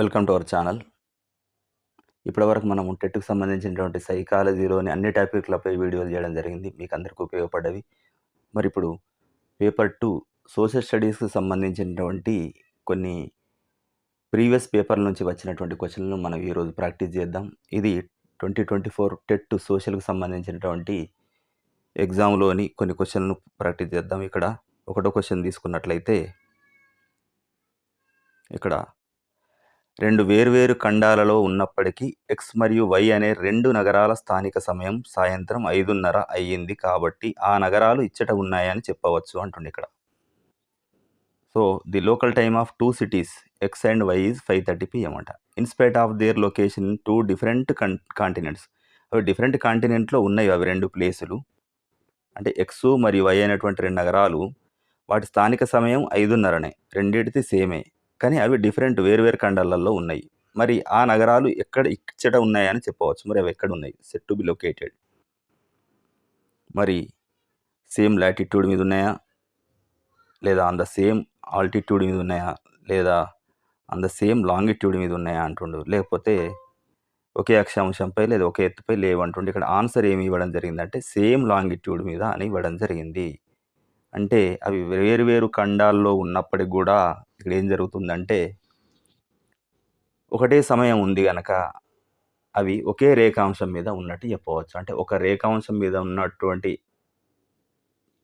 Welcome to our channel. ఇప్పటివరకు మనం టెట్కు సంబంధించినటువంటి సైకాలజీలోని అన్ని టాపిక్లపై వీడియోలు చేయడం జరిగింది. మీకు అందరికీ ఉపయోగపడ్డవి. మరి ఇప్పుడు పేపర్ టూ సోషల్ స్టడీస్కి సంబంధించినటువంటి కొన్ని ప్రీవియస్ పేపర్ల నుంచి వచ్చినటువంటి క్వశ్చన్లను మనం ఈరోజు ప్రాక్టీస్ చేద్దాం. ఇది ట్వంటీ ట్వంటీ ఫోర్ టెట్ సోషల్కి సంబంధించినటువంటి ఎగ్జామ్లోని కొన్ని క్వశ్చన్లను ప్రాక్టీస్ చేద్దాం. ఇక్కడ ఒకటో క్వశ్చన్ తీసుకున్నట్లయితే ఇక్కడ రెండు వేర్వేరు ఖండాలలో ఉన్నప్పటికీ ఎక్స్ మరియు వై అనే రెండు నగరాల స్థానిక సమయం సాయంత్రం ఐదున్నర అయ్యింది కాబట్టి ఆ నగరాలు ఇచ్చట ఉన్నాయని చెప్పవచ్చు అంటుండే ఇక్కడ. So the local time of two cities X and Y is five thirty PM అంట. In spite of their location two different con continents అవి డిఫరెంట్ కాంటినెంట్లో ఉన్నాయి అవి రెండు ప్లేసులు అంటే ఎక్స్ మరియు వై అనేటువంటి రెండు నగరాలు వాటి స్థానిక సమయం ఐదున్నరనే. రెండింటిది సేమే కానీ అవి డిఫరెంట్ వేరువేరు ఖండాలలో ఉన్నాయి. మరి ఆ నగరాలు ఎక్కడ ఇచ్చట ఉన్నాయని చెప్పవచ్చు. మరి అవి ఎక్కడ ఉన్నాయి? Set to be located. మరి సేమ్ లాటిట్యూడ్ మీద ఉన్నాయా? లేదా ఆన్ ద సేమ్ ఆల్టిట్యూడ్ మీద ఉన్నాయా? లేదా ఆన్ ద సేమ్ లాంగిట్యూడ్ మీద ఉన్నాయా అంటుండు. లేకపోతే ఒకే అక్షాంశంపై లేదా ఒకే ఎత్తుపై లేవంటుండే. ఇక్కడ ఆన్సర్ ఏమి ఇవ్వడం జరిగిందంటే సేమ్ లాంగిట్యూడ్ మీద అని ఇవ్వడం జరిగింది. అంటే అవి వేరు వేరు ఖండాల్లో ఉన్నప్పటికి కూడా ఇక్కడ ఏం జరుగుతుందంటే ఒకటే సమయం ఉంది కనుక అవి ఒకే రేఖాంశం మీద ఉన్నట్టు చెప్పవచ్చు. అంటే ఒక రేఖాంశం మీద ఉన్నటువంటి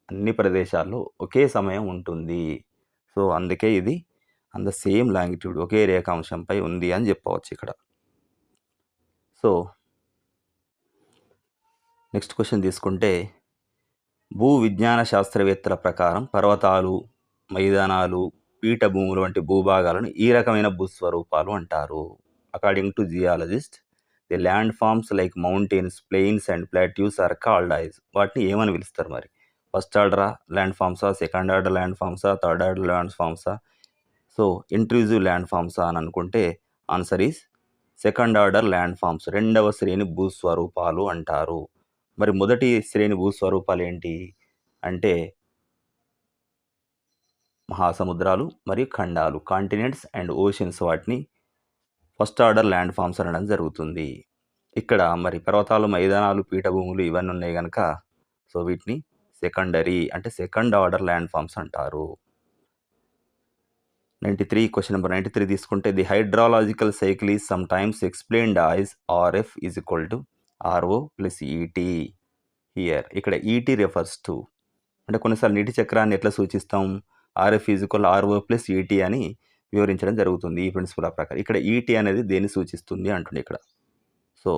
అన్ని ప్రదేశాల్లో ఒకే సమయం ఉంటుంది. సో అందుకే ఇది అంద సేమ్ లాంగిట్యూడ్ ఒకే రేఖాంశంపై ఉంది అని చెప్పవచ్చు ఇక్కడ. సో నెక్స్ట్ క్వశ్చన్ తీసుకుంటే భూ విజ్ఞాన శాస్త్రవేత్తల ప్రకారం పర్వతాలు మైదానాలు పీఠభూములు వంటి భూభాగాలను ఈ రకమైన భూస్వరూపాలు అంటారు. According to geologist the land forms like mountains plains and plateaus are called as వాటిని ఏమని పిలుస్తారు మరి? ఫస్ట్ ఆర్డర్ ల్యాండ్ ఫార్మ్సా సెకండ్ ఆర్డర్ ల్యాండ్ ఫార్మ్సా థర్డ్ ఆర్డర్ ల్యాండ్ ఫార్మ్సా సో ఇంట్రూజివ్ ల్యాండ్ ఫార్మ్సా అని అనుకుంటే answer is second order land forms రెండవ శ్రేణి భూస్వరూపాలు అంటారు. మరి మొదటి శ్రేణి భూస్వరూపాలు ఏంటి? అంటే మహాసముద్రాలు మరియు ఖండాలు కాంటినెంట్స్ అండ్ ఓషన్స్ వాటిని ఫస్ట్ ఆర్డర్ ల్యాండ్ ఫామ్స్ అనడం జరుగుతుంది. ఇక్కడ మరి పర్వతాలు మైదానాలు పీఠభూములు ఇవన్నీ ఉన్నాయి కనుక సో వీటిని సెకండరీ అంటే సెకండ్ ఆర్డర్ ల్యాండ్ ఫామ్స్ అంటారు. Ninety three question number ninety three తీసుకుంటే the hydrological cycle is sometimes explained as RF is equal to RO plus ET here. ఇక్కడ ఈటీ రిఫర్స్ టు. అంటే కొన్నిసార్లు నీటి చక్రాన్ని ఎట్లా సూచిస్తాం? RF equal RO plus ET అని వివరించడం జరుగుతుంది ఈ ప్రిన్సిపల్ ప్రకారం ఇక్కడ ఈటీ అనేది దేన్ని సూచిస్తుంది అంటుంది ఇక్కడ. సో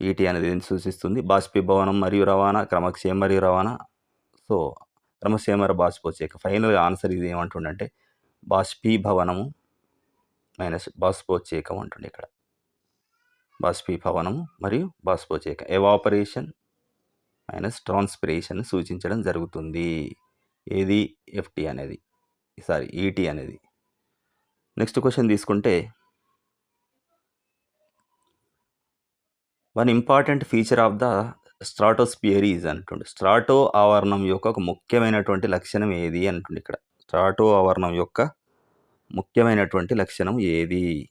ఈటీ అనేది దేన్ని సూచిస్తుంది? బాష్పీభవనం మరియు రవాణా క్రమక్షేమ మరియు రవాణా. సో క్రమక్షేమర బాష్పోచేక ఫైనల్గా ఆన్సర్ ఇది ఏమంటుండంటే బాష్పీభవనము మైనస్ బాష్పోచేకం అంటుండే ఇక్కడ. బాష్పీభవనము మరియు బాష్పోచేక ఎవాపరేషన్ మైనస్ ట్రాన్స్పిరేషన్ సూచించడం జరుగుతుంది. ఏది? ఎఫ్టీ అనేది. సారీ ఈటీ అనేది. నెక్స్ట్ క్వశ్చన్ తీసుకుంటే one important feature of the stratosphere is అంటుండే. స్ట్రాటో ఆవరణం యొక్క ఒక ముఖ్యమైనటువంటి లక్షణం ఏది? అంటుండే ఇక్కడ. స్ట్రాటో ఆవరణం యొక్క ముఖ్యమైనటువంటి లక్షణం ఏది?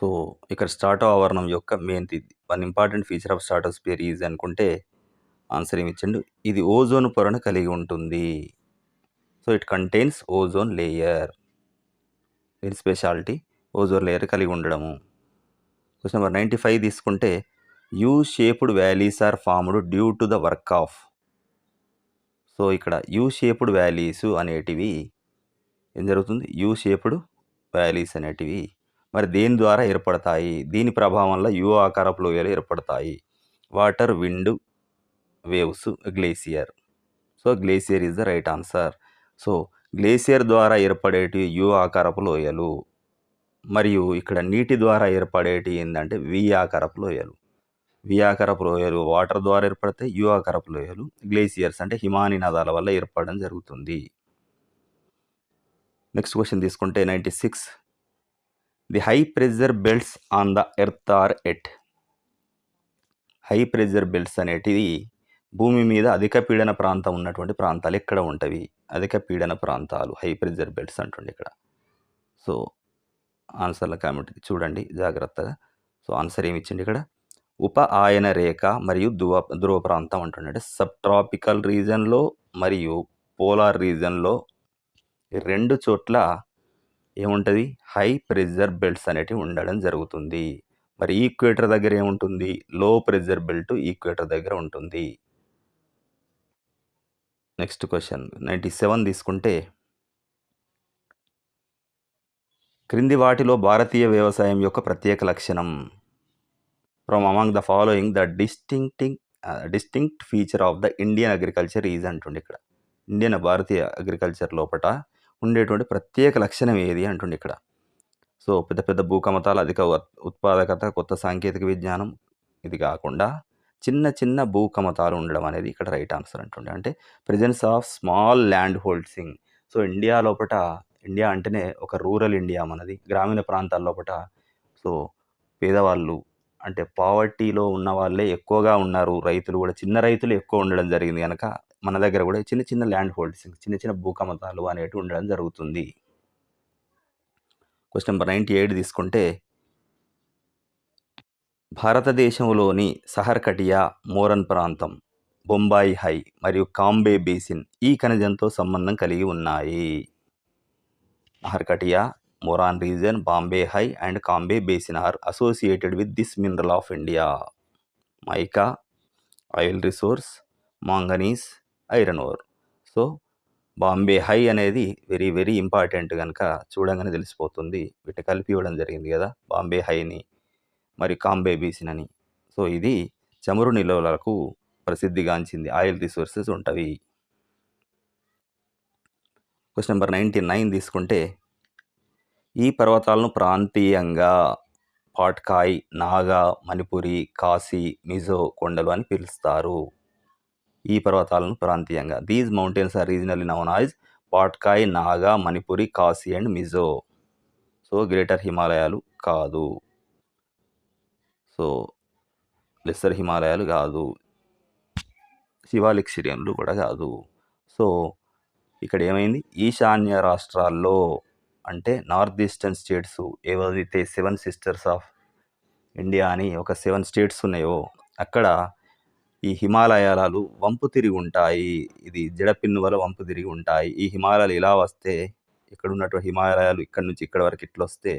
సో ఇక్కడ స్టార్ట్ ఆవరణం యొక్క main one important feature of stratosphere is అనుకుంటే ఆన్సర్ ఏమి ఇచ్చండు? ఇది ఓజోన్ పొరను కలిగి ఉంటుంది. So it contains ozone layer దీని స్పెషాలిటీ ఓజోన్ లేయర్ కలిగి ఉండడము. క్వశ్చన్ నెంబర్ నైంటీ ఫైవ్ తీసుకుంటే U shaped valleys are formed due to the work of so ఇక్కడ యూ షేప్డ్ వ్యాలీస్ అనేటివి ఏం జరుగుతుంది? యూ షేప్డ్ వ్యాలీస్ అనేటివి. మరి దేని ద్వారా ఏర్పడతాయి? దీని ప్రభావం వల్ల యూ ఆకారపు లోయలు ఏర్పడతాయి. Water wind waves glacier. So glacier is the right answer. So glacier ద్వారా ఏర్పడేటి యు ఆకారపు లోయలు. మరియు ఇక్కడ నీటి ద్వారా ఏర్పడేటి ఏంటంటే వి ఆకారపు లోయలు. వి ఆకారపు లోయలు వాటర్ ద్వారా ఏర్పడతాయి యు ఆకారపు లోయలు గ్లేసియర్స్ అంటే హిమాని నదాల వల్ల ఏర్పడడం జరుగుతుంది. నెక్స్ట్ క్వశ్చన్ తీసుకుంటే ninety six the high pressure belts on the earth are at? High pressure belts అనేటివి భూమి మీద అధిక పీడన ప్రాంతం ఉన్నటువంటి ప్రాంతాలు ఎక్కడ ఉంటవి? అధిక పీడన ప్రాంతాలు హై ప్రెజర్ బెల్ట్స్ అంటుండే ఇక్కడ. సో ఆన్సర్ల కామెంట్ చూడండి జాగ్రత్తగా. సో ఆన్సర్ ఏమి ఇచ్చింది ఇక్కడ? ఉప ఆయన రేఖ మరియు ధృవ ధ్రువ ప్రాంతం అంటుండే సబ్ ట్రాపికల్ రీజన్లో మరియు పోలార్ రీజన్లో రెండు చోట్ల ఏముంటుంది? హై ప్రెజర్ బెల్ట్స్ అనేటివి ఉండడం జరుగుతుంది. మరి ఈక్వేటర్ దగ్గర ఏముంటుంది? లో ప్రెజర్ బెల్ట్ ఈక్వేటర్ దగ్గర ఉంటుంది. Next question. నైంటీ సెవెన్ తీసుకుంటే క్రింది వాటిలో భారతీయ వ్యవసాయం యొక్క ప్రత్యేక లక్షణం. From among the following the distincting distinct feature of the Indian agriculture is అంటుండే ఇక్కడ. ఇండియన్ భారతీయ అగ్రికల్చర్ లోపల ఉండేటువంటి ప్రత్యేక లక్షణం ఏది అంటుండే ఇక్కడ. సో పెద్ద పెద్ద భూకమతాలు అధిక ఉత్పాదకత కొత్త సాంకేతిక విజ్ఞానం ఇది కాకుండా చిన్న చిన్న భూకమతాలు ఉండడం అనేది ఇక్కడ రైట్ ఆన్సర్ అంటుండే. అంటే presence of small land holdings so India లోపల ఇండియా అంటేనే ఒక రూరల్ ఇండియా మనది. గ్రామీణ ప్రాంతాల లోపల సో పేదవాళ్ళు అంటే పావర్టీలో ఉన్న వాళ్ళే ఎక్కువగా ఉన్నారు. రైతులు కూడా చిన్న రైతులు ఎక్కువ ఉండడం జరిగింది కనుక మన దగ్గర కూడా చిన్న చిన్న ల్యాండ్ హోల్డింగ్స్ చిన్న చిన్న భూకమతాలు అనేటివి ఉండడం జరుగుతుంది. క్వశ్చన్ నెంబర్ నైంటీ ఎయిట్ తీసుకుంటే భారతదేశంలోని సహర్కటియా మోరన్ ప్రాంతం బొంబాయి హై మరియు కాంబే బేసిన్ ఈ ఖనిజంతో సంబంధం కలిగి ఉన్నాయి. Naharkatiya Moran region Bombay high and Cambay basin are associated with this mineral of India. Mica oil resource manganese iron ore. So Bombay high అనేది వెరీ వెరీ ఇంపార్టెంట్ కనుక చూడంగానే తెలిసిపోతుంది. వీటిని కలిపి ఇవ్వడం జరిగింది కదా బాంబే హైని మరి కాంబే బేసిన్ అని సో ఇది చమురు నిల్వలకు ప్రసిద్ధిగాంచింది. ఆయిల్ రిసోర్సెస్ ఉంటవి. క్వశ్చన్ నెంబర్ నైంటీ నైన్ తీసుకుంటే ఈ పర్వతాలను ప్రాంతీయంగా పాట్కాయ్ నాగా మణిపురి కాశీ మిజో కొండలు అని పిలుస్తారు. ఈ పర్వతాలను ప్రాంతీయంగా. These mountains are regionally known as Patkai Naga Manipuri Khasi and Mizo so greater హిమాలయాలు కాదు. సో లెస్సర్ హిమాలయాలు కాదు. శివాలిక్ సిరియన్లు కూడా కాదు. సో ఇక్కడ ఏమైంది? ఈశాన్య రాష్ట్రాల్లో అంటే నార్త్ ఈస్టర్న్ స్టేట్స్ ఏవైతే సెవెన్ సిస్టర్స్ ఆఫ్ ఇండియా అని ఒక సెవెన్ స్టేట్స్ ఉన్నాయో అక్కడ ఈ హిమాలయాలు వంపు తిరిగి ఉంటాయి. ఇది జడపిన్ను వల్ల వంపు తిరిగి ఉంటాయి. ఈ హిమాలయాలు ఇలా వస్తే ఇక్కడ ఉన్నటువంటి హిమాలయాలు ఇక్కడ నుంచి ఇక్కడ వరకు ఇట్లా వస్తే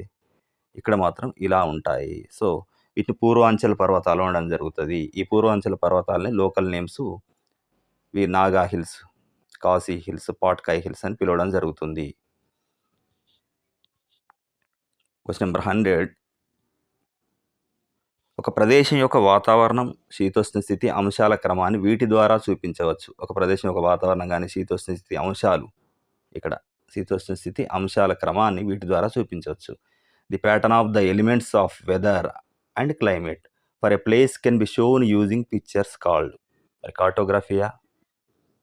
ఇక్కడ మాత్రం ఇలా ఉంటాయి. సో వీటిని పూర్వాంచల పర్వతాలు అనడం జరుగుతుంది. ఈ పూర్వాంచల పర్వతాలని లోకల్ నేమ్స్ వి Naga hills Khasi hills Patkai hills అని పిలవడం జరుగుతుంది. Question number hundred. ఒక ప్రదేశం యొక్క వాతావరణం శీతోష్ణ స్థితి అంశాల క్రమాన్ని వీటి ద్వారా చూపించవచ్చు. ఒక ప్రదేశం యొక్క వాతావరణం కానీ శీతోష్ణ స్థితి అంశాలు ఇక్కడ. శీతోష్ణ స్థితి అంశాల క్రమాన్ని వీటి ద్వారా చూపించవచ్చు. The pattern of the elements of weather and climate for a place can be shown using pictures called మరి కార్టోగ్రఫియా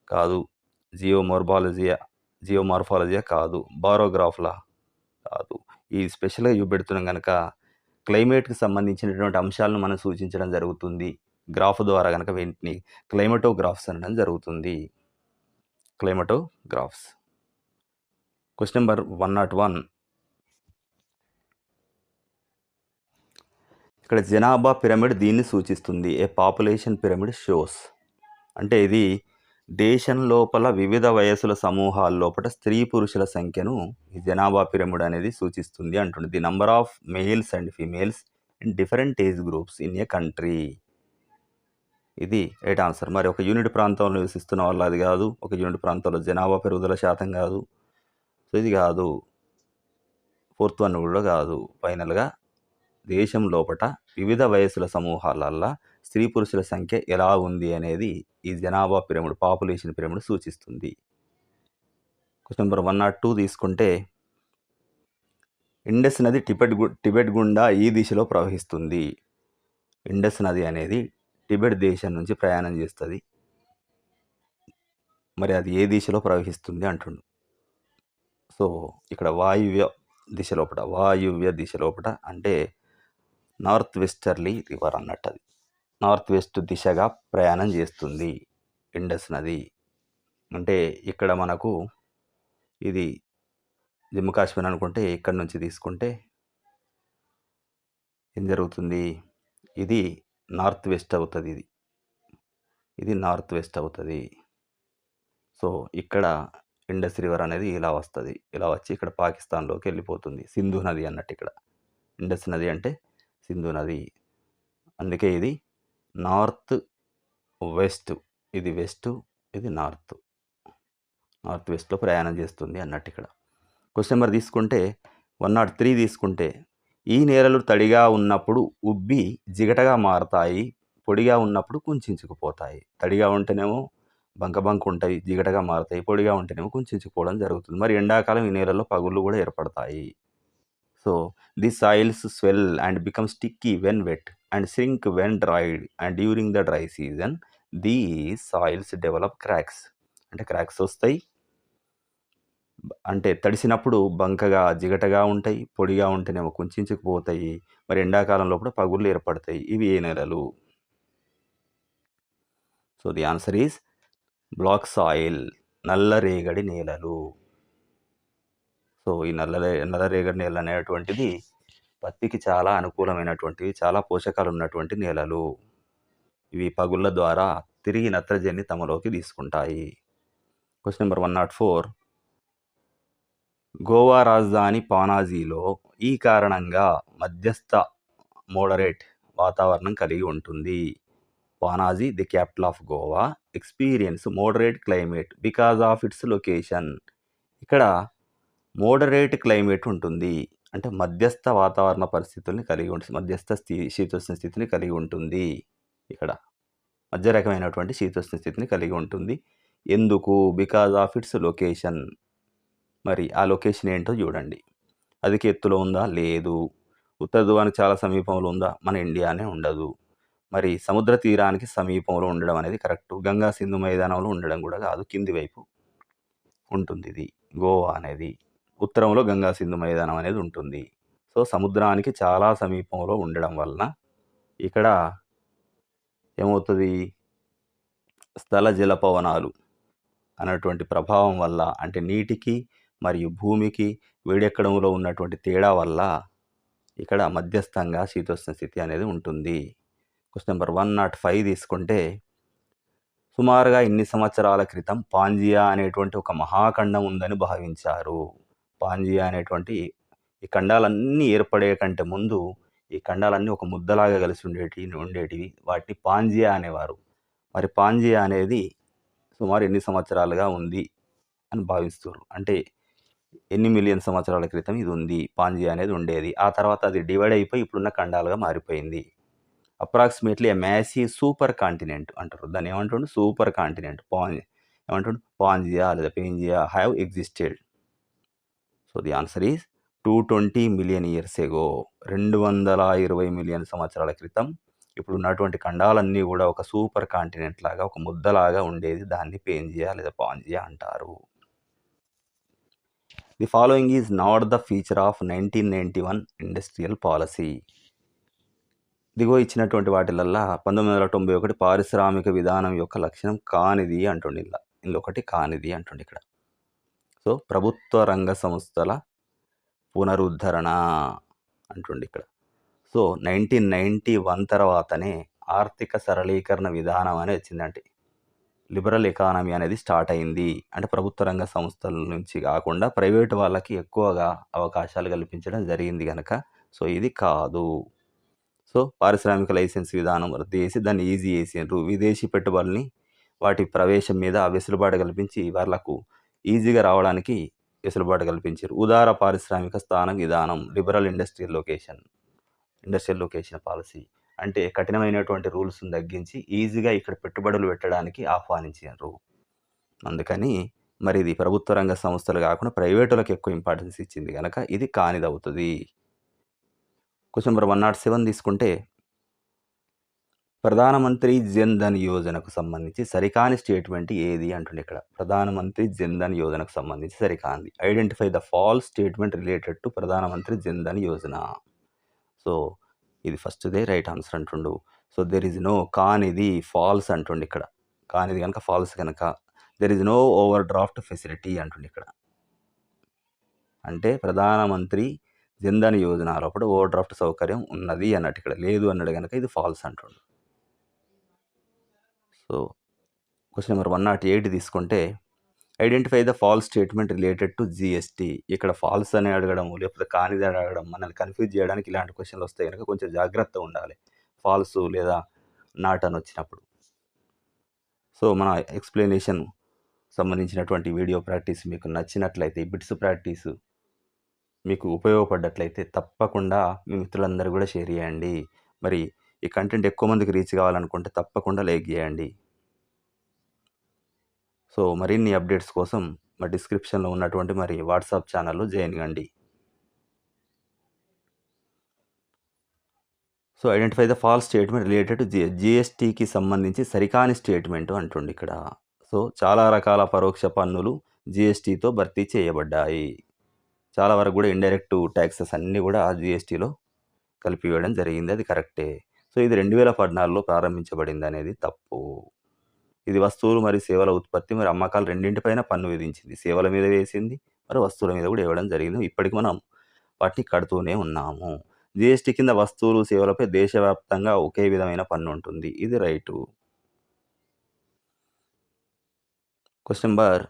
కాదు. జియోమోర్బాలజియా జియోమార్ఫాలజియా కాదు. బారోగ్రాఫ్లా కాదు. ఈ స్పెషల్గా చూపెడుతున్నాం కనుక క్లైమేట్కి సంబంధించినటువంటి అంశాలను మనం సూచించడం జరుగుతుంది. గ్రాఫ్ ద్వారా కనుక వీటిని క్లైమటోగ్రాఫ్స్ అనడం జరుగుతుంది. Climatographs. Question number one nought one. ఇక్కడ జనాభా పిరమిడ్ దీన్ని సూచిస్తుంది. A population pyramid shows. అంటే ఇది దేశం లోపల వివిధ వయసుల సమూహాల లోపల స్త్రీ పురుషుల సంఖ్యను ఈ జనాభా పిరమిడ్ అనేది సూచిస్తుంది అంటుంది the number of males and females in different age groups in a country. ఇది రైట్ ఆన్సర్. మరి ఒక యూనిట్ ప్రాంతంలో నివసిస్తున్న వాళ్ళు అది కాదు. ఒక యూనిట్ ప్రాంతంలో జనాభా పెరుగుదల శాతం కాదు. సో ఇది కాదు. ఫోర్త్ వన్ కూడా కాదు. ఫైనల్గా దేశం లోపట వివిధ వయసుల సమూహాలల్లో స్త్రీ పురుషుల సంఖ్య ఎలా ఉంది అనేది ఈ జనాభా పిరమిడ్ పాపులేషన్ పిరమిడ్ సూచిస్తుంది. Question number one not two తీసుకుంటే ఇండస్ నది టిబెట్ గు టిబెట్ గుండా ఈ దిశలో ప్రవహిస్తుంది. ఇండస్ నది అనేది టిబెట్ దేశం నుంచి ప్రయాణం చేస్తుంది. మరి అది ఏ దిశలో ప్రవహిస్తుంది అంటుండు. సో ఇక్కడ వాయువ్య దిశ లోపట వాయువ్య దిశ లోపట అంటే నార్త్ వెస్టర్లీ రివర్ అన్నట్టు అది నార్త్ వెస్ట్ దిశగా ప్రయాణం చేస్తుంది ఇండస్ నది. అంటే ఇక్కడ మనకు ఇది జమ్మూ కాశ్మీర్ అనుకుంటే ఇక్కడ నుంచి తీసుకుంటే ఏం జరుగుతుంది? ఇది నార్త్ వెస్ట్ అవుతుంది ఇది. ఇది నార్త్ వెస్ట్ అవుతుంది. సో ఇక్కడ ఇండస్ రివర్ అనేది ఇలా వస్తుంది. ఇలా వచ్చి ఇక్కడ పాకిస్తాన్లోకి వెళ్ళిపోతుంది. సింధు నది అన్నట్టు ఇక్కడ. ఇండస్ నది అంటే సింధు నది. అందుకే ఇది నార్త్ వెస్ట్. ఇది వెస్ట్ ఇది నార్త్. నార్త్ వెస్ట్లో ప్రయాణం చేస్తుంది అన్నట్టు ఇక్కడ. క్వశ్చన్ నెంబర్ తీసుకుంటే వన్ నాట్ త్రీ తీసుకుంటే ఈ నేలలు తడిగా ఉన్నప్పుడు ఉబ్బి జిగటగా మారతాయి పొడిగా ఉన్నప్పుడు కుంచుకుపోతాయి. తడిగా ఉంటేనేమో బంక బంక ఉంటాయి జిగటగా మారతాయి పొడిగా ఉంటేనేమో కుంచుకుపోవడం జరుగుతుంది. మరి ఎండాకాలం ఈ నేలలో పగుళ్ళు కూడా ఏర్పడతాయి. So the soils swell and become sticky when wet and sink when dried and during the dry season the soils develop cracks అంటే క్రాక్స్ వస్తాయి. అంటే తడిసినప్పుడు బంకగా జిగటగా ఉంటాయి. పొడిగా ఉంటేనేమో కుంచుకుపోతాయి. మరి ఎండాకాలంలో కూడా పగుళ్ళు ఏర్పడతాయి. ఇవి ఏ నెలలు? So the answer is black soil నల్లరేగడి నేలలు. సో ఈ నల్ల నల్లరేగడి నేల అనేటువంటిది పత్తికి చాలా అనుకూలమైనటువంటివి చాలా పోషకాలు ఉన్నటువంటి నేలలు. ఇవి పగుళ్ళ ద్వారా తిరిగి నత్రజని తమలోకి తీసుకుంటాయి. Question number one nought four. Goa రాజధాని పానాజీలో ఈ కారణంగా మధ్యస్థ మోడరేట్ వాతావరణం కలిగి ఉంటుంది. Panaji the capital of Goa experience moderate climate because of its location. ఇక్కడ మోడరేట్ క్లైమేట్ ఉంటుంది. అంటే మధ్యస్థ వాతావరణ పరిస్థితుల్ని కలిగి ఉంటుంది మధ్యస్థ స్థి శీతోష్ణ స్థితిని కలిగి ఉంటుంది. ఇక్కడ మధ్య రకమైనటువంటి శీతోష్ణ స్థితిని కలిగి ఉంటుంది. ఎందుకు? Because of its location. మరి ఆ లొకేషన్ ఏంటో చూడండి. అధిక ఎత్తులో ఉందా? లేదు. ఉత్తర ధ్రువానికి చాలా సమీపంలో ఉందా? మన ఇండియానే ఉండదు. మరి సముద్ర తీరానికి సమీపంలో ఉండడం అనేది కరెక్ట్. గంగా సింధు మైదానంలో ఉండడం కూడా కాదు. కింది వైపు ఉంటుంది ఇది. గోవా అనేది. ఉత్తరంలో గంగా సింధు మైదానం అనేది ఉంటుంది. సో సముద్రానికి చాలా సమీపంలో ఉండడం వలన ఇక్కడ ఏమవుతుంది? స్థల జలపవనాలు అన్నటువంటి ప్రభావం వల్ల అంటే నీటికి మరియు భూమికి వేడెక్కడంలో ఉన్నటువంటి తేడా వల్ల ఇక్కడ మధ్యస్థంగా శీతోష్ణ స్థితి అనేది ఉంటుంది. Question number one nought five తీసుకుంటే సుమారుగా ఇన్ని సంవత్సరాల క్రితం పాంజియా అనేటువంటి ఒక మహాఖండం ఉందని భావించారు. పాంజియా అనేటువంటి ఈ ఖండాలన్నీ ఏర్పడే కంటే ముందు ఈ ఖండాలన్నీ ఒక ముద్దలాగా కలిసి ఉండేటివి ఉండేటివి. వాటిని పాంజియా అనేవారు. మరి పాంజియా అనేది సుమారు ఎన్ని సంవత్సరాలుగా ఉంది అని భావిస్తారు అంటే ఎన్ని మిలియన్ సంవత్సరాల క్రితం ఇది ఉంది పాంజియా అనేది ఉండేది. ఆ తర్వాత అది డివైడ్ అయిపోయి ఇప్పుడున్న ఖండాలుగా మారిపోయింది. అప్రాక్సిమేట్లీ మ్యాసీ సూపర్ కాంటినెంట్ అంటారు. దాన్ని ఏమంటుండు సూపర్ కాంటినెంట్. పాంజి ఏమంటుండు పాంజియా లేదా Pangaea have existed. So the answer is two twenty million years ago రెండు వందల ఇరవై మిలియన్ సంవత్సరాల క్రితం ఇప్పుడు ఉన్నటువంటి ఖండాలన్నీ కూడా ఒక సూపర్ కాంటినెంట్ లాగా ఒక ముద్దలాగా ఉండేది. దాన్ని పేంజియా లేదా పాంజియా అంటారు. The following is not the feature of nineteen ninety one industrial policy దిగో ఇచ్చినటువంటి వాటిలల్లా పంతొమ్మిది వందల తొంభై ఒకటి పారిశ్రామిక విధానం యొక్క లక్షణం కానిది అంటుండి ఇలా. ఇందులో ఒకటి కానిది అంటుండి ఇక్కడ. సో ప్రభుత్వ రంగ సంస్థల పునరుద్ధరణ అంటుండి ఇక్కడ. సో నైన్టీన్ నైంటీ వన్ తర్వాతనే ఆర్థిక సరళీకరణ విధానం అనేది వచ్చిందంటే లిబరల్ ఎకానమీ అనేది స్టార్ట్ అయింది. అంటే ప్రభుత్వ రంగ సంస్థల నుంచి కాకుండా ప్రైవేట్ వాళ్ళకి ఎక్కువగా అవకాశాలు కల్పించడం జరిగింది కనుక సో ఇది కాదు. సో పారిశ్రామిక లైసెన్స్ విధానం రద్దు చేసి దాన్ని ఈజీ చేసిండ్రు. విదేశీ పెట్టుబడుల్ని వాటి ప్రవేశం మీద వెసులుబాటు కల్పించి వాళ్ళకు ఈజీగా రావడానికి వెసులుబాటు కల్పించారు. ఉదార పారిశ్రామిక స్థానం విధానం liberal industrial location industrial location policy అంటే కఠినమైనటువంటి రూల్స్ని తగ్గించి ఈజీగా ఇక్కడ పెట్టుబడులు పెట్టడానికి ఆహ్వానించారు. అందుకని మరి ఇది ప్రభుత్వ రంగ సంస్థలు కాకుండా ప్రైవేటులకు ఎక్కువ ఇంపార్టెన్స్ ఇచ్చింది కనుక ఇది కానిదవుతుంది. Question number one nought seven తీసుకుంటే ప్రధానమంత్రి జన్ ధన్ యోజనకు సంబంధించి సరికాని స్టేట్మెంట్ ఏది అంటుండే ఇక్కడ? ప్రధానమంత్రి జన్ ధన్ యోజనకు సంబంధించి సరికాంది identify the false statement related to Pradhan Mantri Jan Dhan Yojana. So ఇది ఫస్ట్దే రైట్ ఆన్సర్ అంటుండు. సో దెర్ ఇస్ నో కానిది ఫాల్స్ అంటుండు ఇక్కడ. కానిది కనుక ఫాల్స్ కనుక there is no overdraft facility అంటుండే ఇక్కడ. అంటే ప్రధానమంత్రి జన్ధన్ యోజన లోపల ఓవర్ డ్రాఫ్ట్ సౌకర్యం ఉన్నది అన్నట్టు ఇక్కడ. లేదు అన్నాడు కనుక ఇది ఫాల్స్ అంటుండు. So question number one nought eight తీసుకుంటే identify the false statement related to GST ఇక్కడ ఫాల్స్ అని అడగడం లేకపోతే కానిది అని అడగడం మనల్ని కన్ఫ్యూజ్ చేయడానికి ఇలాంటి క్వశ్చన్లు వస్తాయి కనుక కొంచెం జాగ్రత్త ఉండాలి. ఫాల్స్ లేదా నాట్ అని వచ్చినప్పుడు. సో మన ఎక్స్ప్లెనేషన్ సంబంధించినటువంటి వీడియో ప్రాక్టీస్ మీకు నచ్చినట్లయితే బిట్స్ ప్రాక్టీస్ మీకు ఉపయోగపడ్డట్లయితే తప్పకుండా మీ మిత్రులందరూ కూడా షేర్ చేయండి. మరి ఈ కంటెంట్ ఎక్కువ మందికి రీచ్ కావాలనుకుంటే తప్పకుండా లైక్ చేయండి. సో మరిన్ని అప్డేట్స్ కోసం మా డిస్క్రిప్షన్లో ఉన్నటువంటి మరి వాట్సాప్ ఛానల్లో జాయిన్ కండి. So identify the false statement related to G జిఎస్టీకి సంబంధించి సరికాని స్టేట్మెంట్ అంటుండి ఇక్కడ. సో చాలా రకాల పరోక్ష పన్నులు జిఎస్టీతో భర్తీ చేయబడ్డాయి. చాలా వరకు కూడా ఇండైరెక్ట్ ట్యాక్సెస్ అన్నీ కూడా జిఎస్టీలో కలిపివేయడం జరిగింది. అది కరెక్టే సో ఇది రెండు వేల పద్నాలుగులో ప్రారంభించబడింది అనేది తప్పు. ఇది వస్తువులు మరియు సేవల ఉత్పత్తి మరి అమ్మకాలు రెండింటిపైన పన్ను విధించింది. సేవల మీద వేసింది మరి వస్తువుల మీద కూడా ఇవ్వడం జరిగింది. ఇప్పటికి మనం వాటిని కడుతూనే ఉన్నాము. జిఎస్టీ కింద వస్తువులు సేవలపై దేశవ్యాప్తంగా ఒకే విధమైన పన్ను ఉంటుంది. ఇది right. Question number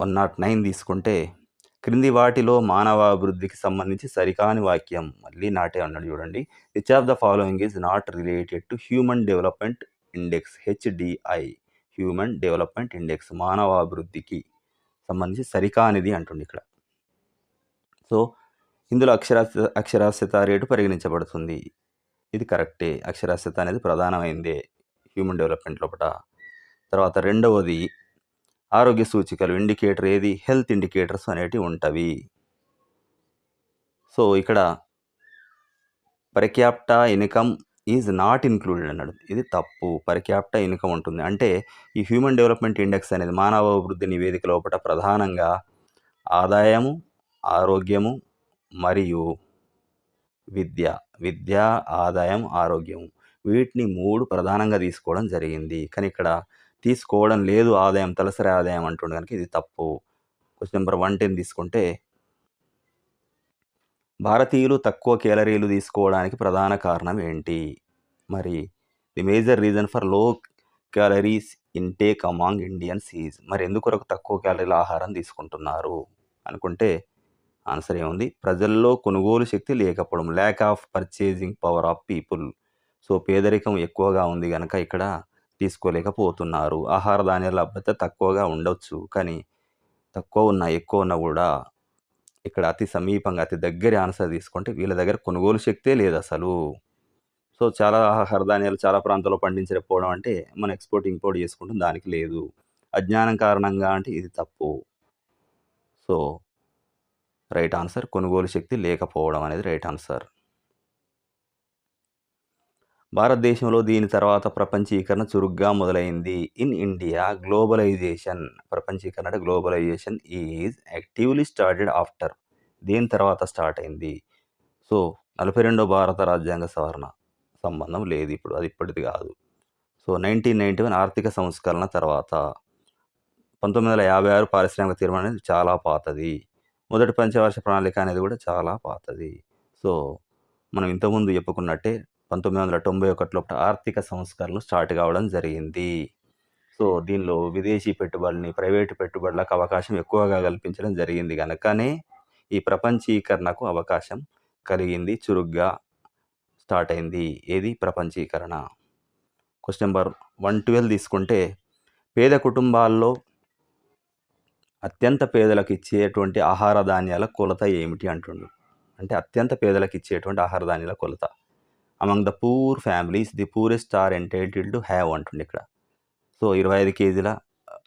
one nought nine తీసుకుంటే క్రింది వాటిలో మానవాభివృద్ధికి సంబంధించి సరికాని వాక్యం మళ్ళీ నాటే అన్నాడు చూడండి. Which of the following is not related to human development index HDI human development index మానవాభివృద్ధికి సంబంధించి సరికానిది అంటుంది ఇక్కడ. సో ఇందులో అక్షరాస్యత అక్షరాస్యత రేటు పరిగణించబడుతుంది. ఇది కరెక్టే. అక్షరాస్యత అనేది ప్రధానమైందే హ్యూమన్ డెవలప్మెంట్ లోపల తర్వాత రెండవది ఆరోగ్య సూచికలు ఇండికేటర్ ఏది? హెల్త్ ఇండికేటర్స్ అనేటివి ఉంటవి. సో ఇక్కడ per capita income is not included అన్నాడు. ఇది తప్పు. పరిక్యాప్టా ఇన్కమ్ ఉంటుంది. అంటే ఈ హ్యూమన్ డెవలప్మెంట్ ఇండెక్స్ అనేది మానవ అభివృద్ధి నివేదిక లోపల ప్రధానంగా ఆదాయము ఆరోగ్యము మరియు విద్య. విద్య ఆదాయం ఆరోగ్యం వీటిని మూడు ప్రధానంగా తీసుకోవడం జరిగింది. కానీ ఇక్కడ తీసుకోవడం లేదు ఆదాయం తలసరి ఆదాయం అంటుండే కనుక ఇది తప్పు. క్వశ్చన్ నెంబర్ వన్ టెన్ తీసుకుంటే భారతీయులు తక్కువ క్యాలరీలు తీసుకోవడానికి ప్రధాన కారణం ఏంటి? మరి the major reason for low calories intake among Indians is మరి ఎందుకొరకు తక్కువ క్యాలరీల ఆహారం తీసుకుంటున్నారు? అనుకుంటే ఆన్సర్ ఏముంది? ప్రజల్లో కొనుగోలు శక్తి లేకపోవడం lack of purchasing power of people so పేదరికం ఎక్కువగా ఉంది కనుక ఇక్కడ తీసుకోలేకపోతున్నారు. ఆహార ధాన్యాల లభ్యత తక్కువగా ఉండొచ్చు కానీ తక్కువ ఉన్న ఎక్కువ ఉన్నా కూడా ఇక్కడ అతి సమీపంగా అతి దగ్గర ఆన్సర్ తీసుకుంటే వీళ్ళ దగ్గర కొనుగోలు శక్తే లేదు అసలు. సో చాలా ఆహార ధాన్యాలు చాలా ప్రాంతాల్లో పండించకపోవడం అంటే మనం ఎక్స్పోర్ట్ ఇంపోర్ట్ చేసుకుంటాం దానికి లేదు. అజ్ఞానం కారణంగా అంటే ఇది తప్పు. సో రైట్ ఆన్సర్ కొనుగోలు శక్తి లేకపోవడం అనేది రైట్ ఆన్సర్. భారతదేశంలో దీని తర్వాత ప్రపంచీకరణ చురుగ్గా మొదలైంది. In India globalization. ప్రపంచీకరణ అంటే globalization is actively started after. దీని తర్వాత స్టార్ట్ అయింది? సో నలభై రెండో భారత రాజ్యాంగ సవరణ. సంబంధం లేదు ఇప్పుడు అది ఇప్పటిది కాదు. సో నైన్టీన్ నైన్టీ వన్ ఆర్థిక సంస్కరణ తర్వాత పంతొమ్మిది వందల యాభై ఆరు పారిశ్రామిక తీర్మానం అనేది చాలా పాతది. మొదటి పంచవర్ష ప్రణాళిక అనేది కూడా చాలా పాతది. సో మనం ఇంతకుముందు చెప్పుకున్నట్టే పంతొమ్మిది వందల తొంభై ఒకటిలో ఆర్థిక సంస్కరణలు స్టార్ట్ కావడం జరిగింది. సో దీనిలో విదేశీ పెట్టుబడులని ప్రైవేటు పెట్టుబడులకు అవకాశం ఎక్కువగా కల్పించడం జరిగింది కనుకనే ఈ ప్రపంచీకరణకు అవకాశం కలిగింది చురుగ్గా స్టార్ట్ అయింది. ఏది? ప్రపంచీకరణ. క్వశ్చన్ నెంబర్ వన్ ట్వెల్వ్ తీసుకుంటే పేద కుటుంబాల్లో అత్యంత పేదలకు ఇచ్చేటువంటి ఆహార ధాన్యాల కొలత ఏమిటి అంటుండు? అంటే అత్యంత పేదలకు ఇచ్చేటువంటి ఆహార ధాన్యాల కొలత. Among the poor families the poorest are entitle to have అంటుండే ఇక్కడ. సో ఇరవై ఐదు కేజీల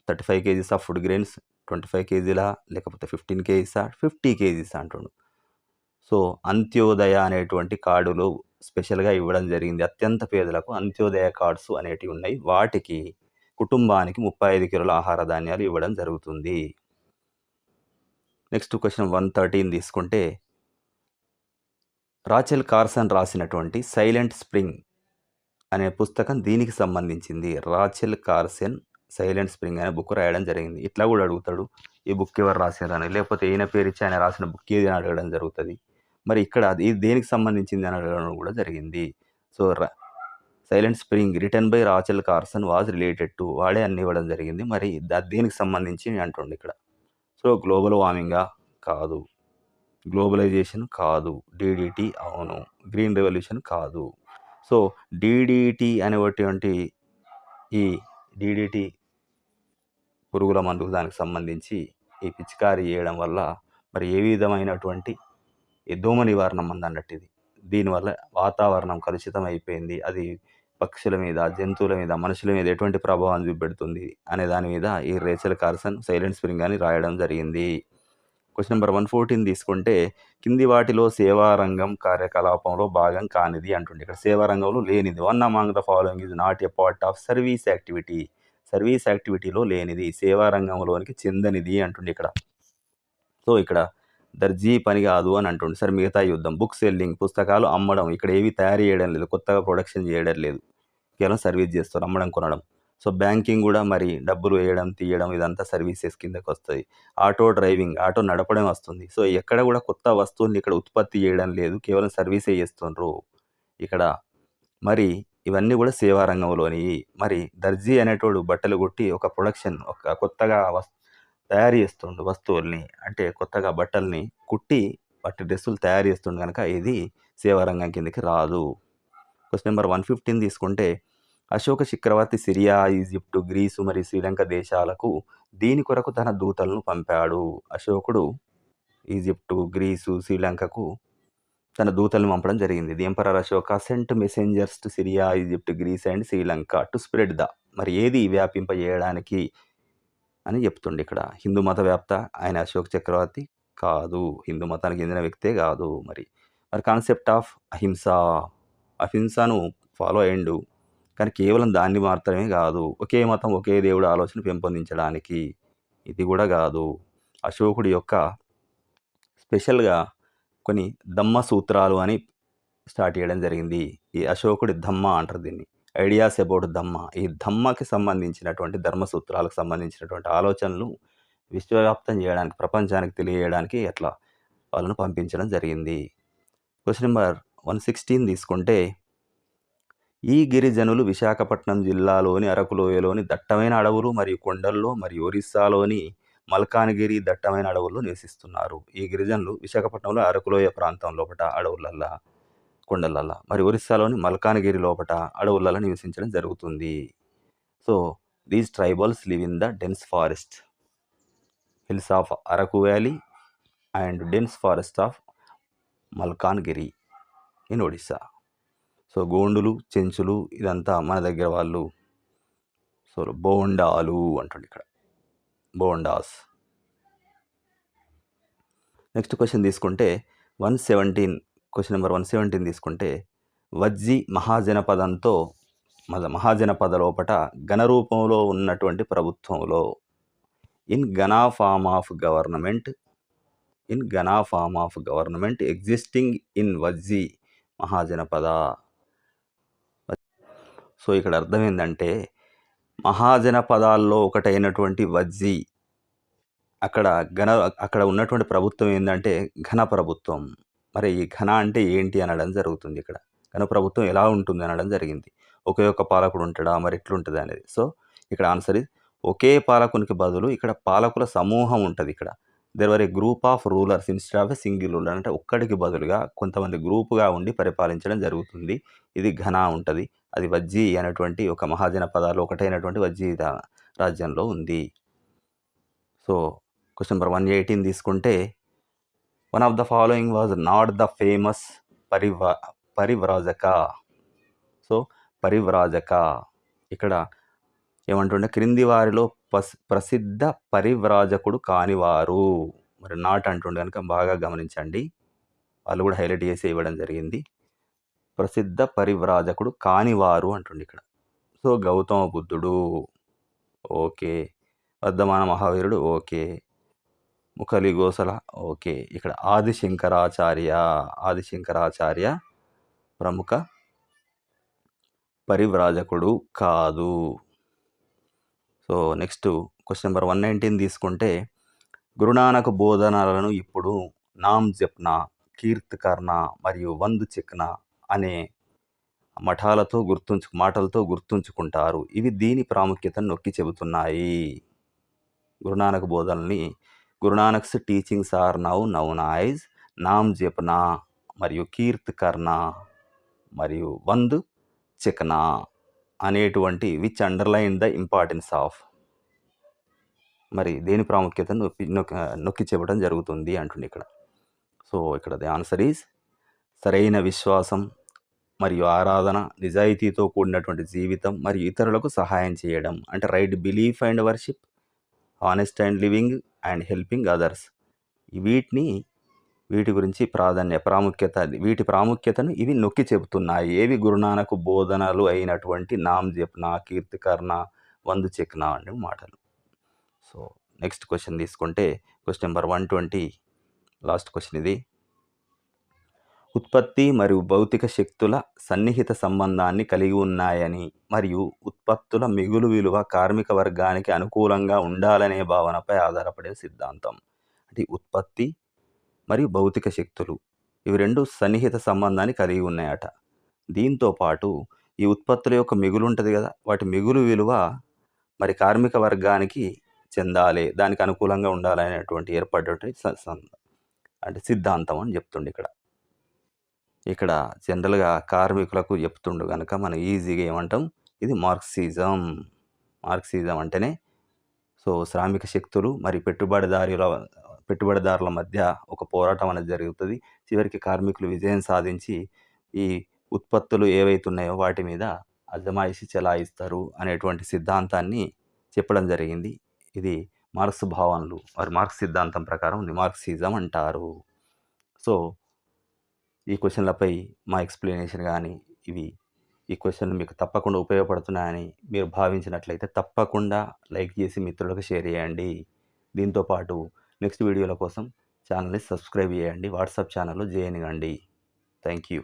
thirty five KGs of food grains twenty five కేజీల లేకపోతే ఫిఫ్టీన్ కేజీసా ఫిఫ్టీ కేజీస్ అంటుండు. సో అంత్యోదయ అనేటువంటి కార్డులు స్పెషల్గా ఇవ్వడం జరిగింది. అత్యంత పేదలకు అంత్యోదయ కార్డ్స్ అనేటివి ఉన్నాయి. వాటికి కుటుంబానికి ముప్పై ఐదు కిలోల ఆహార ధాన్యాలు ఇవ్వడం జరుగుతుంది. నెక్స్ట్ క్వశ్చన్ వన్ థర్టీన్ తీసుకుంటే రాచెల్ కార్సన్ రాసినటువంటి సైలెంట్ స్ప్రింగ్ అనే పుస్తకం దీనికి సంబంధించింది. రాచెల్ కార్సెన్ సైలెంట్ స్ప్రింగ్ అనే బుక్ రాయడం జరిగింది. ఇట్లా కూడా అడుగుతాడు ఈ బుక్ ఎవరు రాశారని లేకపోతే ఈయన పేరు ఇచ్చి ఆయన రాసిన బుక్ ఏది అని అడగడం జరుగుతుంది. మరి ఇక్కడ అది దేనికి సంబంధించింది అని అడగడం కూడా జరిగింది. So Silent Spring return by Rachel Carson was related to వాడే అన్ని ఇవ్వడం జరిగింది. మరి దేనికి సంబంధించి అంటుండే ఇక్కడ. సో గ్లోబల్ వార్మింగా కాదు. గ్లోబలైజేషన్ కాదు. డీడీటీ అవును. గ్రీన్ రెవల్యూషన్ కాదు. సో డీడీటీ అనేటువంటి ఈ డీడీటీ పురుగుల మందుకు దానికి సంబంధించి ఈ పిచికారీ చేయడం వల్ల మరి ఏ విధమైనటువంటి ఈ దోమ నివారణ మందు అన్నట్టు ఇది. దీనివల్ల వాతావరణం కలుషితం అయిపోయింది అది పక్షుల మీద జంతువుల మీద మనుషుల మీద ఎటువంటి ప్రభావం చూపెడుతుంది అనే దాని మీద ఈ రేచల్ కార్సన్ సైలెంట్ స్ప్రింగ్ అని రాయడం జరిగింది. క్వశ్చన్ నెంబర్ వన్ ఫోర్టీన్ తీసుకుంటే కింది వాటిలో సేవారంగం కార్యకలాపంలో భాగం కానిది అంటుండే. ఇక్కడ సేవారంగంలో లేనిది. One among the following is not a part of service activity service యాక్టివిటీలో లేనిది. సేవారంగంలోనికి చెందనిది అంటుండే ఇక్కడ. సో ఇక్కడ దర్జీ పని కాదు అని అంటుండే. సరే మిగతా యుద్ధం. బుక్ సెల్లింగ్ పుస్తకాలు అమ్మడం. ఇక్కడ ఏవి తయారు చేయడం లేదు. కొత్తగా ప్రొడక్షన్ చేయడం లేదు. కేవలం సర్వీస్ చేస్తారు అమ్మడం కొనడం. సో బ్యాంకింగ్ కూడా మరి డబ్బులు వేయడం తీయడం ఇదంతా సర్వీసెస్ కిందకి వస్తుంది ఆటో డ్రైవింగ్ ఆటో నడపడం వస్తుంది. సో ఎక్కడ కూడా కొత్త వస్తువుల్ని ఇక్కడ ఉత్పత్తి చేయడం లేదు. కేవలం సర్వీసే చేస్తుండ్రు ఇక్కడ. మరి ఇవన్నీ కూడా సేవా రంగంలోని మరి దర్జీ అనేటోడు బట్టలు కొట్టి ఒక ప్రొడక్షన్ ఒక కొత్తగా వస్ తయారు చేస్తుండు వస్తువుల్ని. అంటే కొత్తగా బట్టల్ని కుట్టి వాటి డ్రెస్సులు తయారు చేస్తుండు కనుక ఇది సేవా రంగం కిందకి రాదు. క్వశ్చన్ నెంబర్ వన్ ఫిఫ్టీన్ తీసుకుంటే అశోక చక్రవర్తి సిరియా ఈజిప్టు గ్రీసు మరియు శ్రీలంక దేశాలకు దీని కొరకు తన దూతలను పంపాడు. అశోకుడు ఈజిప్టు గ్రీసు శ్రీలంకకు తన దూతలను పంపడం జరిగింది. The emperor Ashoka sent messengers to Syria Egypt Greece and Sri Lanka to spread the. మరి ఏది వ్యాపింపజేయడానికి అని చెప్తుండే ఇక్కడ. హిందూ మత వ్యాప్త ఆయన అశోక్ చక్రవర్తి కాదు. హిందూ మతానికి చెందిన వ్యక్తే కాదు మరి. మరి కాన్సెప్ట్ ఆఫ్ అహింస అహింసను ఫాలో అయ్యిండు. కానీ కేవలం దాన్ని మాత్రమే కాదు ఒకే మతం ఒకే దేవుడు ఆలోచన పెంపొందించడానికి ఇది కూడా కాదు. అశోకుడి యొక్క స్పెషల్గా కొన్ని దమ్మ సూత్రాలు అని స్టార్ట్ చేయడం జరిగింది. ఈ అశోకుడి ధమ్మ అంటారు దీన్ని. Ideas about Dhamma. ఈ ధమ్మకి సంబంధించినటువంటి ధర్మ సూత్రాలకు సంబంధించినటువంటి ఆలోచనలు విశ్వవ్యాప్తం చేయడానికి ప్రపంచానికి తెలియజేయడానికి అట్లా వాళ్ళను పంపించడం జరిగింది. క్వశ్చన్ నెంబర్ వన్ సిక్స్టీన్ తీసుకుంటే ఈ గిరిజనులు విశాఖపట్నం జిల్లాలోని అరకులోయలోని దట్టమైన అడవులు మరియు కొండల్లో మరియు ఒరిస్సాలోని మల్కానగిరి దట్టమైన అడవుల్లో నివసిస్తున్నారు. ఈ గిరిజనులు విశాఖపట్నంలో అరకులోయ ప్రాంతం లోపట అడవులల్లా కొండలల్లా మరి ఒరిస్సాలోని మల్కానగిరి లోపట అడవులలో నివసించడం జరుగుతుంది. So these tribals live in the dense forest hills of Araku valley and dense forest of Malkangiri in Odisha so గోండులు చెంచులు ఇదంతా మన దగ్గర వాళ్ళు సో బోండాలు అంటుండే ఇక్కడ. బోండాస్. నెక్స్ట్ క్వశ్చన్ తీసుకుంటే one seventeen question number one seventeen తీసుకుంటే వజ్జి మహాజనపదంతో మళ్ళీ మహాజనపద లోపట ఘనరూపంలో ఉన్నటువంటి ప్రభుత్వంలో in gana form of government in gana form of government existing in Vajji Mahajanapada. So ఇక్కడ అర్థం ఏంటంటే మహాజనపదాల్లో ఒకటైనటువంటి వజ్జి అక్కడ ఘన అక్కడ ఉన్నటువంటి ప్రభుత్వం ఏంటంటే ఘన ప్రభుత్వం. మరి ఈ ఘన అంటే ఏంటి అనడం జరుగుతుంది ఇక్కడ. ఘన ప్రభుత్వం ఎలా ఉంటుంది అనడం జరిగింది. ఒకే ఒక్క పాలకుడు ఉంటాడా? మరి ఎట్లుంటుంది అనేది. సో ఇక్కడ ఆన్సర్ ఇది ఒకే పాలకునికి బదులు ఇక్కడ పాలకుల సమూహం ఉంటుంది ఇక్కడ. There were a group of rulers instead of a single ruler అంటే ఒక్కడికి బదులుగా కొంతమంది గ్రూపుగా ఉండి పరిపాలించడం జరుగుతుంది. ఇది ఘన ఉంటుంది. అది వజ్జీ అనేటువంటి ఒక మహాజన పదాలు ఒకటైనటువంటి వజ్జీ రాజ్యంలో ఉంది. So question number one eighteen తీసుకుంటే one of the following was not the famous పరివ పరివ్రాజక. So పరివ్రాజక. ఇక్కడ ఏమంటుండే క్రింది వారిలో పస్ ప్రసిద్ధ పరివ్రాజకుడు కానివారు. మరి నాట్ అంటుండే కనుక బాగా గమనించండి. వాళ్ళు కూడా హైలైట్ చేసి ఇవ్వడం జరిగింది. ప్రసిద్ధ పరివ్రాజకుడు కానివారు అంటుండే ఇక్కడ. సో గౌతమ బుద్ధుడు ఓకే. వర్ధమాన మహావీరుడు ఓకే. ముఖలి గోసల ఓకే. ఇక్కడ ఆదిశంకరాచార్య ఆదిశంకరాచార్య ప్రముఖ పరివ్రాజకుడు కాదు. So next question number one nineteen తీసుకుంటే గురునానక్ బోధనలను ఇప్పుడు నామ్ జప్న కీర్తికర్ణ మరియు వందు చిక్న అనే మఠాలతో గుర్తుంచు మాటలతో గుర్తుంచుకుంటారు. ఇవి దీని ప్రాముఖ్యతను నొక్కి చెబుతున్నాయి. గురునానక్ బోధనల్ని Guru Nanak's teachings are now నౌనాయిజ్ Naam Japna మరియు కీర్తికర్ణ మరియు వంద్ చికనా అనేటువంటి which underline the importance of మరి దేని ప్రాముఖ్యతను నొక్కి నొక్కి నొక్కి చెప్పడం జరుగుతుంది అంటుంది ఇక్కడ. సో ఇక్కడ ది ఆన్సర్ ఈజ్ సరైన విశ్వాసం మరియు ఆరాధన నిజాయితీతో కూడినటువంటి జీవితం మరియు ఇతరులకు సహాయం చేయడం. అంటే right belief and worship honest and living and helping others వీటిని వీటి గురించి ప్రాధాన్య ప్రాముఖ్యత వీటి ప్రాముఖ్యతను ఇవి నొక్కి చెబుతున్నాయి. ఏవి గురునానకు బోధనలు అయినటువంటి నామ్ జప్న కీర్తికర్ణ వందు చెక్న అనే మాటలు. సో నెక్స్ట్ క్వశ్చన్ తీసుకుంటే question number one twenty last question ఇది. ఉత్పత్తి మరియు భౌతిక శక్తుల సన్నిహిత సంబంధాన్ని కలిగి ఉన్నాయని మరియు ఉత్పత్తుల మిగులు విలువ కార్మిక వర్గానికి అనుకూలంగా ఉండాలనే భావనపై ఆధారపడే సిద్ధాంతం. అంటే ఉత్పత్తి మరియు భౌతిక శక్తులు ఇవి రెండు సన్నిహిత సంబంధాన్ని కలిగి ఉన్నాయట. దీంతో పాటు ఈ ఉత్పత్తుల యొక్క మిగులు ఉంటుంది కదా వాటి మిగులు విలువ మరి కార్మిక వర్గానికి చెందాలి దానికి అనుకూలంగా ఉండాలనేటువంటి ఏర్పడేటువంటి అంటే సిద్ధాంతం అని చెప్తుండే ఇక్కడ. ఇక్కడ జనరల్గా కార్మికులకు చెప్తుండు కనుక మనం ఈజీగా ఏమంటాం? ఇది మార్క్సిజం. మార్క్సిజం అంటేనే సో శ్రామిక శక్తులు మరి పెట్టుబడిదారుల పెట్టుబడిదారుల మధ్య ఒక పోరాటం అనేది జరుగుతుంది. చివరికి కార్మికులు విజయం సాధించి ఈ ఉత్పత్తులు ఏవైతే ఉన్నాయో వాటి మీద అజమాయిషి చెలాయిస్తారు అనేటువంటి సిద్ధాంతాన్ని చెప్పడం జరిగింది. ఇది మార్క్స్ భావనలు. మరి మార్క్స్ సిద్ధాంతం ప్రకారం మార్క్సిజం అంటారు. సో ఈ క్వశ్చన్లపై మా ఎక్స్ప్లెనేషన్ కానీ ఇవి ఈ క్వశ్చన్లు మీకు తప్పకుండా ఉపయోగపడుతున్నాయని మీరు భావించినట్లయితే తప్పకుండా లైక్ చేసి మిత్రులకు షేర్ చేయండి. దీంతోపాటు నెక్స్ట్ వీడియోల కోసం ఛానల్ని సబ్స్క్రైబ్ చేయండి. వాట్సాప్ ఛానల్లో జాయిన్ కండి థ్యాంక్ యూ.